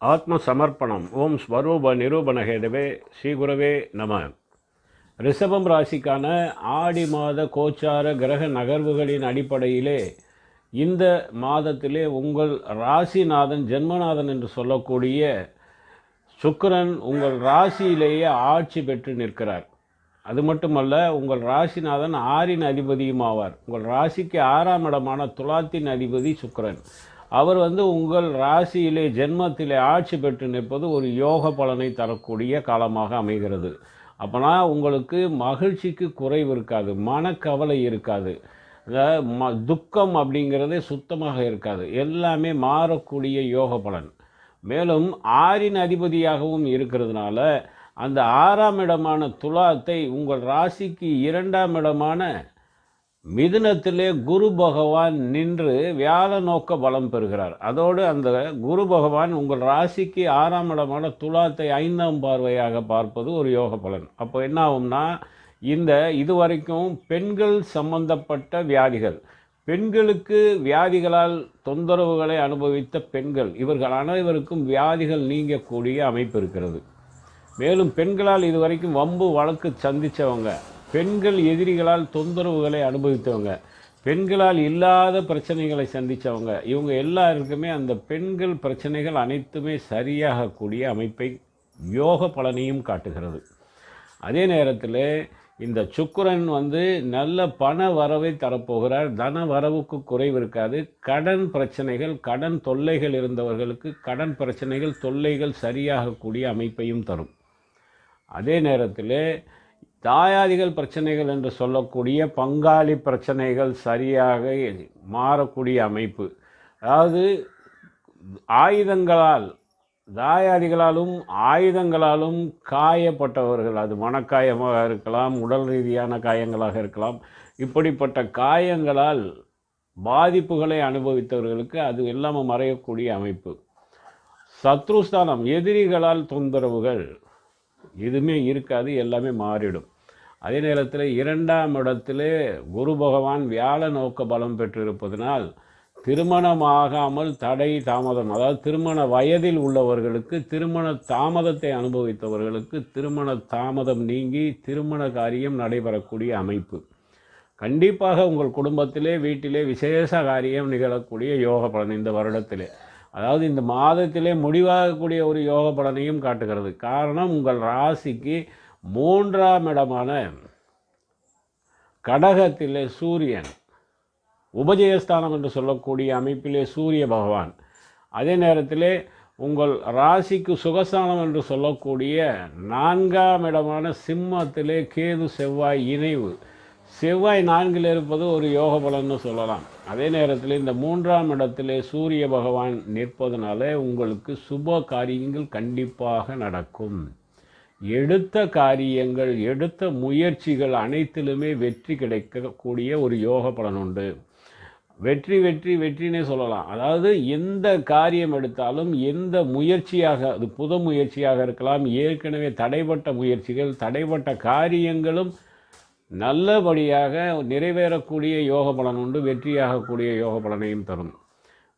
ஆத்ம சமர்ப்பணம் ஓம் ஸ்வரூப நிரூபணகேதவே ஸ்ரீகுரவே நம. ரிஷபம் ராசிக்கான ஆடி மாத கோச்சார கிரக நகர்வுகளின் அடிப்படையிலே இந்த மாதத்திலே உங்கள் ராசிநாதன் ஜென்மநாதன் என்று சொல்லக்கூடிய சுக்கிரன் உங்கள் ராசியிலேயே ஆட்சி பெற்று நிற்கிறார். அது மட்டுமல்ல உங்கள் ராசிநாதன் ஆறின் அதிபதியும் ஆவார். உங்கள் ராசிக்கு ஆறாம் இடமான துலாத்தின் அதிபதி சுக்கரன். அவர் வந்து உங்கள் ராசியிலே ஜென்மத்திலே ஆட்சி பெற்று நிற்பது ஒரு யோக பலனை தரக்கூடிய காலமாக அமைகிறது. அப்போனா உங்களுக்கு மகிழ்ச்சிக்கு குறைவு இருக்காது மனக்கவலை இருக்காது. ம துக்கம் அப்படிங்கிறதே சுத்தமாக இருக்காது. எல்லாமே மாறக்கூடிய யோக பலன். மேலும் ஆறின் அதிபதியாகவும் இருக்கிறதுனால அந்த ஆறாம் இடமான துலாத்தை உங்கள் ராசிக்கு இரண்டாம் இடமான மிதுனத்திலே குரு பகவான் நின்று வியாழ நோக்க பலம் பெறுகிறார். அதோடு அந்த குரு பகவான் உங்கள் ராசிக்கு ஆறாம் இடமான துலாத்தை ஐந்தாம் பார்வையாக பார்ப்பது ஒரு யோக பலன். அப்போ என்ன ஆகும்னா இந்த இதுவரைக்கும் பெண்கள் சம்பந்தப்பட்ட வியாதிகள் பெண்களுக்கு வியாதிகளால் தொந்தரவுகளை அனுபவித்த பெண்கள் இவர்கள் அனைவருக்கும் வியாதிகள் நீங்கக்கூடிய அமைப்பு இருக்கிறது. மேலும் பெண்களால் இதுவரைக்கும் வம்பு வழக்கு சந்தித்தவங்க பெண்கள் எதிரிகளால் தொந்தரவுகளை அனுபவித்தவங்க பெண்களால் இல்லாத பிரச்சனைகளை சந்தித்தவங்க இவங்க எல்லாருக்குமே அந்த பெண்கள் பிரச்சனைகள் அனைத்துமே சரியாகக்கூடிய அமைப்பை யோக பலனையும் காட்டுகிறது. அதே நேரத்தில் இந்த சுக்கரன் வந்து நல்ல பண வரவை தரப்போகிறார். தன வரவுக்கு குறைவு இருக்காது. கடன் பிரச்சனைகள் கடன் தொல்லைகள் இருந்தவர்களுக்கு கடன் பிரச்சனைகள் தொல்லைகள் சரியாகக்கூடிய அமைப்பையும் தரும். அதே நேரத்தில் தாயாதிகள் பிரச்சனைகள் என்று சொல்லக்கூடிய பங்காளி பிரச்சனைகள் சரியாக மாறக்கூடிய அமைப்பு. அதாவது ஆயுதங்களால் தாயாதிகளாலும் ஆயுதங்களாலும் காயப்பட்டவர்கள் அது மனக்காயமாக இருக்கலாம் உடல் ரீதியான காயங்களாக இருக்கலாம் இப்படிப்பட்ட காயங்களால் பாதிப்புகளை அனுபவித்தவர்களுக்கு அது இல்லாமல் மறையக்கூடிய அமைப்பு. சத்ருஸ்தானம் எதிரிகளால் தொந்தரவுகள். எதுவுமே இருக்காது எல்லாமே மாறிடும். அதே நேரத்தில் இரண்டாம் இடத்திலே குரு பகவான் வியாழ நோக்க பலம் பெற்றிருப்பதனால் திருமணமாகாமல் தடை தாமதம் அதாவது திருமண வயதில் உள்ளவர்களுக்கு திருமண தாமதத்தை அனுபவித்தவர்களுக்கு திருமண தாமதம் நீங்கி திருமண காரியம் நடைபெறக்கூடிய அமைப்பு. கண்டிப்பாக உங்கள் குடும்பத்திலே வீட்டிலே விசேஷ காரியம் நிகழக்கூடிய யோக பலன் இந்த வருடத்திலே. அதாவது இந்த மாதத்திலே முடிவாகக்கூடிய ஒரு யோக பலனையும் காட்டுகிறது. காரணம் உங்கள் ராசிக்கு மூன்றாம் இடமான கடகத்திலே சூரியன் உபஜயஸ்தானம் என்று சொல்லக்கூடிய அமைப்பிலே சூரிய பகவான். அதே நேரத்திலே உங்கள் ராசிக்கு சுகஸ்தானம் என்று சொல்லக்கூடிய நான்காம் இடமான சிம்மத்திலே கேது செவ்வாய் இணைவு. செவ்வாய் நான்கில் இருப்பது ஒரு யோக பலன்னு சொல்லலாம். அதே நேரத்தில் இந்த மூன்றாம் இடத்திலே சூரிய பகவான் நிற்பதனால உங்களுக்கு சுப காரியங்கள் கண்டிப்பாக நடக்கும். எடுத்த காரியங்கள் எடுத்த முயற்சிகள் அனைத்திலுமே வெற்றி கிடைக்கக்கூடிய ஒரு யோக பலன் உண்டு. வெற்றி வெற்றி வெற்றினே சொல்லலாம். அதாவது எந்த காரியம் எடுத்தாலும் எந்த முயற்சியாக அது புது முயற்சியாக இருக்கலாம் ஏற்கனவே தடைப்பட்ட முயற்சிகள் தடைப்பட்ட காரியங்களும் நல்லபடியாக நிறைவேறக்கூடிய யோக பலன் உண்டு வெற்றியாகக்கூடிய யோக பலனையும் தரும்.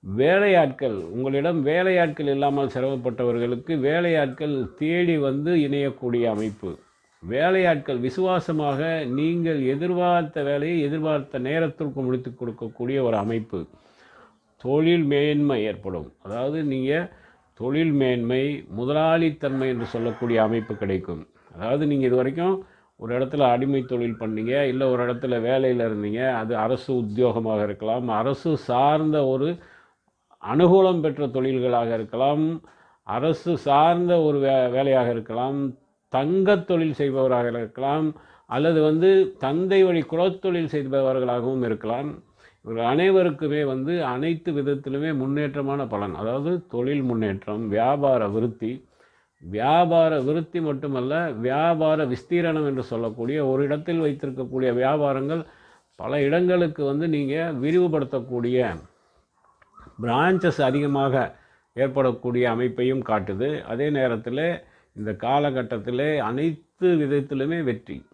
வேலையாட்கள் உங்களிடம் வேலையாட்கள் இல்லாமல் சிரமப்பட்டவர்களுக்கு வேலையாட்கள் தேடி வந்து இணையக்கூடிய அமைப்பு. வேலையாட்கள் விசுவாசமாக நீங்கள் எதிர்பார்த்த வேலையை எதிர்பார்த்த நேரத்திற்கு முடித்து கொடுக்கக்கூடிய ஒரு அமைப்பு. தொழில் மேன்மை ஏற்படும். அதாவது நீங்கள் தொழில் மேன்மை முதலாளித்தன்மை என்று சொல்லக்கூடிய அமைப்பு கிடைக்கும். அதாவது நீங்கள் இது வரைக்கும் ஒரு இடத்துல அடிமை தொழில் பண்ணீங்க இல்லை ஒரு இடத்துல வேலையில் இருந்தீங்க அது அரசு உத்தியோகமாக இருக்கலாம் அரசு சார்ந்த ஒரு அனுகூலம் பெற்ற தொழில்களாக இருக்கலாம் அரசு சார்ந்த ஒரு வே வேலையாக இருக்கலாம் தங்கத் தொழில் செய்பவராக இருக்கலாம் அல்லது வந்து தந்தை வழி குலத்தொழில் செய்பவர்களாகவும் இருக்கலாம். இவர்கள் அனைவருக்குமே வந்து அனைத்து விதத்திலுமே முன்னேற்றமான பலன். அதாவது தொழில் முன்னேற்றம் வியாபார விருத்தி வியாபார விருத்தி மட்டுமல்ல வியாபார விஸ்தீரணம் என்று சொல்லக்கூடிய ஒரு இடத்தில் வைத்திருக்கக்கூடிய வியாபாரங்கள் பல இடங்களுக்கு வந்து நீங்கள் விரிவுபடுத்தக்கூடிய பிரான்ச்சஸ் அதிகமாக ஏற்படக்கூடிய அமைப்பையும் காட்டுது. அதே நேரத்தில் இந்த காலகட்டத்தில் அனைத்து விதத்திலுமே வெற்றி.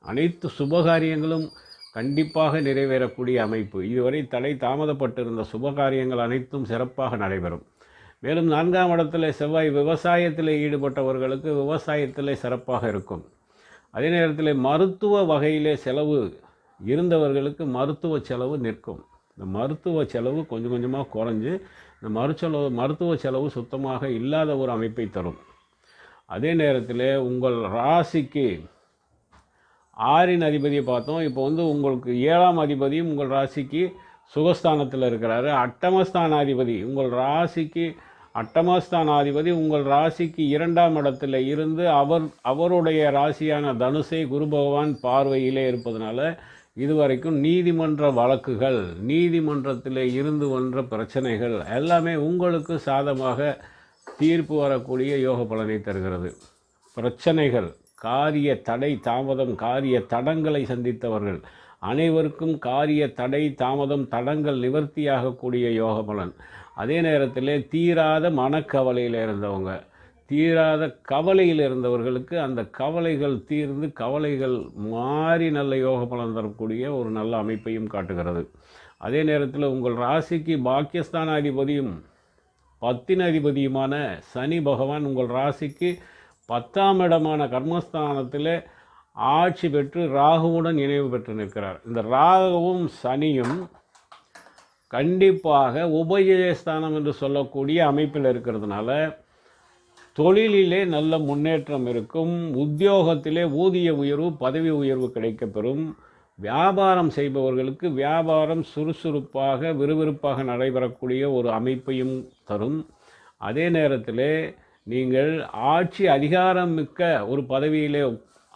அனைத்து சுபகாரியங்களும் கண்டிப்பாக நிறைவேறக்கூடிய அமைப்பு. இதுவரை தடை தாமதப்பட்டிருந்த சுபகாரியங்கள் அனைத்தும் சிறப்பாக நடைபெறும். மேலும் நான்காம் இடத்துல செவ்வாய் விவசாயத்தில் ஈடுபட்டவர்களுக்கு விவசாயத்தில் சிறப்பாக இருக்கும். அதே நேரத்தில் மருத்துவ வகையிலே செலவு இருந்தவர்களுக்கு மருத்துவ செலவு நிற்கும். இந்த மருத்துவ செலவு கொஞ்சம் கொஞ்சமாக குறைஞ்சு இந்த மருச்செலவு மருத்துவ செலவு சுத்தமாக இல்லாத ஒரு அமைப்பை தரும். அதே நேரத்தில் உங்கள் ராசிக்கு ஆறின் அதிபதியை பார்த்தோம். இப்போ வந்து உங்களுக்கு ஏழாம் அதிபதியும் உங்கள் ராசிக்கு சுகஸ்தானத்தில் இருக்கிறாரு அட்டமஸ்தானாதிபதி உங்கள் ராசிக்கு அட்டமஸ்தானாதிபதி உங்கள் ராசிக்கு இரண்டாம் இடத்துல இருந்து அவர் அவருடைய ராசியான தனுசை குரு பகவான் பார்வையிலே இருப்பதனால இதுவரைக்கும் நீதிமன்ற வழக்குகள் நீதிமன்றத்தில் இருந்து வந்த பிரச்சனைகள் எல்லாமே உங்களுக்கு சாதமாக தீர்ப்பு வரக்கூடிய யோக பலனை தருகிறது. பிரச்சனைகள் காரிய தடை தாமதம் காரிய தடங்களை சந்தித்தவர்கள் அனைவருக்கும் காரிய தடை தாமதம் தடங்கள் நிவர்த்தியாகக்கூடிய யோக பலன். அதே நேரத்தில் தீராத மனக்கவலையில் இருந்தவங்க தீராத கவலையில் இருந்தவர்களுக்கு அந்த கவலைகள் தீர்ந்து கவலைகள் மாறி நல்ல யோக பலன் தரக்கூடிய ஒரு நல்ல அமைப்பையும் காட்டுகிறது. அதே நேரத்தில் உங்கள் ராசிக்கு பாக்கியஸ்தான அதிபதியும் பத்தின அதிபதியுமான சனி பகவான் உங்கள் ராசிக்கு பத்தாம் இடமான கர்மஸ்தானத்தில் ஆட்சி பெற்று ராகுவுடன் இணைவு பெற்று நிற்கிறார். இந்த ராகுவும் சனியும் கண்டிப்பாக உபயஸ்தானம் என்று சொல்லக்கூடிய அமைப்பில் இருக்கிறதுனால தொழிலிலே நல்ல முன்னேற்றம் இருக்கும். உத்தியோகத்திலே ஊதிய உயர்வு பதவி உயர்வு கிடைக்கப்பெறும். வியாபாரம் செய்பவர்களுக்கு வியாபாரம் சுறுசுறுப்பாக விறுவிறுப்பாக நடைபெறக்கூடிய ஒரு அமைப்பையும் தரும். அதே நேரத்தில் நீங்கள் ஆட்சி அதிகாரம் மிக்க ஒரு பதவியிலே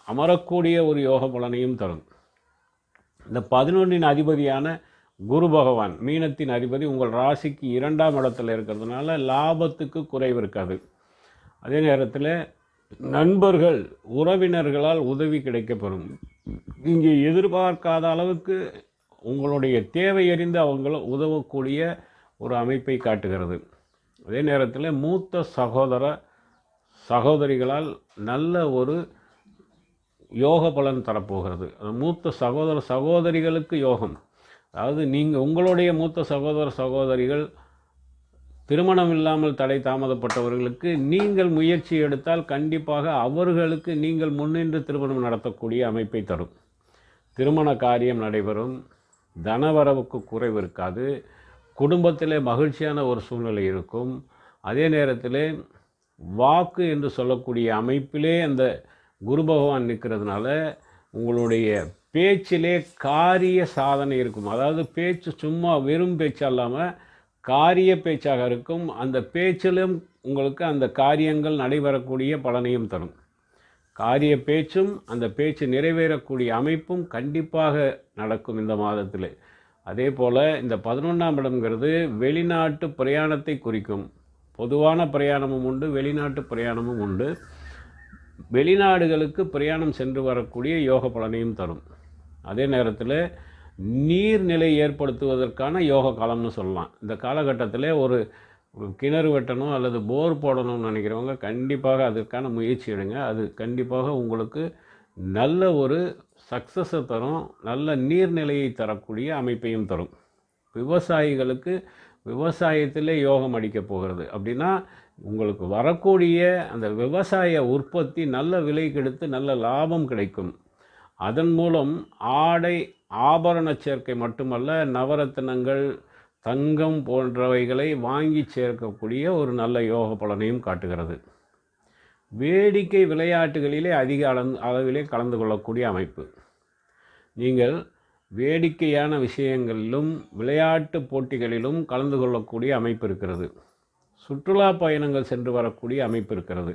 அமரக்கூடிய ஒரு யோக பலனையும் தரும். இந்த பதினொன்றின் அதிபதியான குரு பகவான் மீனத்தின் அதிபதி உங்கள் ராசிக்கு இரண்டாம் இடத்துல இருக்கிறதுனால லாபத்துக்கு குறைவு இருக்காது. அதே நேரத்தில் நண்பர்கள் உறவினர்களால் உதவி கிடைக்கப்பெறும். இங்கே எதிர்பார்க்காத அளவுக்கு உங்களுடைய தேவை அறிந்து அவங்கள உதவக்கூடிய ஒரு அமைப்பை காட்டுகிறது. அதே நேரத்தில் மூத்த சகோதர சகோதரிகளால் நல்ல ஒரு யோக பலன் தரப்போகிறது. மூத்த சகோதர சகோதரிகளுக்கு யோகம். அதாவது நீங்கள் உங்களுடைய மூத்த சகோதர சகோதரிகள் திருமணம் இல்லாமல் தடை தாமதப்பட்டவர்களுக்கு நீங்கள் முயற்சி எடுத்தால் கண்டிப்பாக அவர்களுக்கு நீங்கள் முன்னின்று திருமணம் நடத்தக்கூடிய அமைப்பை தரும். திருமண காரியம் நடைபெறும். தனவரவுக்கு குறைவு இருக்காது. குடும்பத்திலே மகிழ்ச்சியான ஒரு சூழ்நிலை இருக்கும். அதே நேரத்தில் வாக்கு என்று சொல்லக்கூடிய அமைப்பிலே அந்த குரு பகவான் நிற்கிறதுனால உங்களுடைய பேச்சிலே காரிய சாதனை இருக்கும். அதாவது பேச்சு சும்மா வெறும் பேச்சு இல்லாமல் காரிய பேச்சாக இருக்கும். அந்த பேச்சிலும் உங்களுக்கு அந்த காரியங்கள் நடைபெறக்கூடிய பலனையும் தரும். காரிய பேச்சும் அந்த பேச்சு நிறைவேறக்கூடிய அமைப்பும் கண்டிப்பாக நடக்கும் இந்த மாதத்தில். அதே போல் இந்த பதினொன்றாம் இடம்ங்கிறது வெளிநாட்டு பிரயாணத்தை குறிக்கும். பொதுவான பிரயாணமும் உண்டு வெளிநாட்டு பிரயாணமும் உண்டு. வெளிநாடுகளுக்கு பிரயாணம் சென்று வரக்கூடிய யோக பலனையும் தரும். அதே நேரத்தில் நீர்நிலை ஏற்படுத்துவதற்கான யோக காலம்னு சொல்லலாம். இந்த காலகட்டத்தில் ஒரு கிணறு வெட்டணும் அல்லது போர் போடணும்னு நினைக்கிறவங்க கண்டிப்பாக அதற்கான முயற்சி எடுங்க. அது கண்டிப்பாக உங்களுக்கு நல்ல ஒரு சக்ஸஸை தரும். நல்ல நீர்நிலையை தரக்கூடிய அமைப்பையும் தரும். விவசாயிகளுக்கு விவசாயத்தில் யோகம் அடிக்கப் போகிறது. அப்படின்னா உங்களுக்கு வரக்கூடிய அந்த விவசாய உற்பத்தி நல்ல விலை கிடைத்து நல்ல லாபம் கிடைக்கும். அதன் மூலம் ஆடை ஆபரண சேர்க்கை மட்டுமல்ல நவரத்தினங்கள் தங்கம் போன்றவைகளை வாங்கி சேர்க்கக்கூடிய ஒரு நல்ல யோக பலனையும் காட்டுகிறது. வேடிக்கை விளையாட்டுகளிலே அதிக அளந் அளவிலே கலந்து கொள்ளக்கூடிய அமைப்பு. நீங்கள் வேடிக்கையான விஷயங்களிலும் விளையாட்டு போட்டிகளிலும் கலந்து கொள்ளக்கூடிய அமைப்பு இருக்கிறது. சுற்றுலா பயணங்கள் சென்று வரக்கூடிய அமைப்பு இருக்கிறது.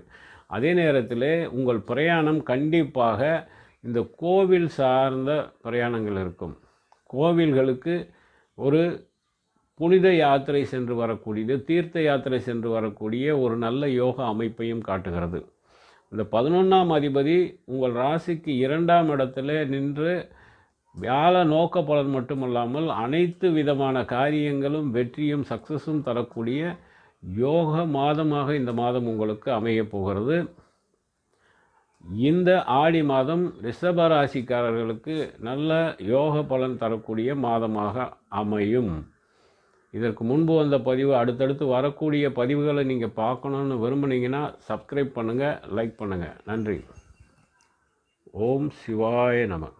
அதே நேரத்தில் உங்கள் பிரயாணம் கண்டிப்பாக இந்த கோவில் சார்ந்த பிரயாணங்கள் இருக்கும். கோவில்களுக்கு ஒரு புனித யாத்திரை சென்று வரக்கூடியது தீர்த்த யாத்திரை சென்று வரக்கூடிய ஒரு நல்ல யோக அமைப்பையும் காட்டுகிறது. இந்த பதினொன்றாம் அதிபதி உங்கள் ராசிக்கு இரண்டாம் இடத்துல நின்று வியாழ நோக்க பலன் மட்டுமல்லாமல் அனைத்து விதமான காரியங்களும் வெற்றியும் சக்ஸஸும் தரக்கூடிய யோக மாதமாக இந்த மாதம் உங்களுக்கு அமையப் போகிறது. இந்த ஆடி மாதம் ரிஷபராசிக்காரர்களுக்கு நல்ல யோக பலன் தரக்கூடிய மாதமாக அமையும். இதற்கு முன்பு வந்த பதிவு அடுத்தடுத்து வரக்கூடிய பதிவுகளை நீங்கள் பார்க்கணுன்னு விரும்புனீங்கன்னா சப்ஸ்கிரைப் பண்ணுங்கள் லைக் பண்ணுங்கள் நன்றி. ஓம் சிவாய நமக்கு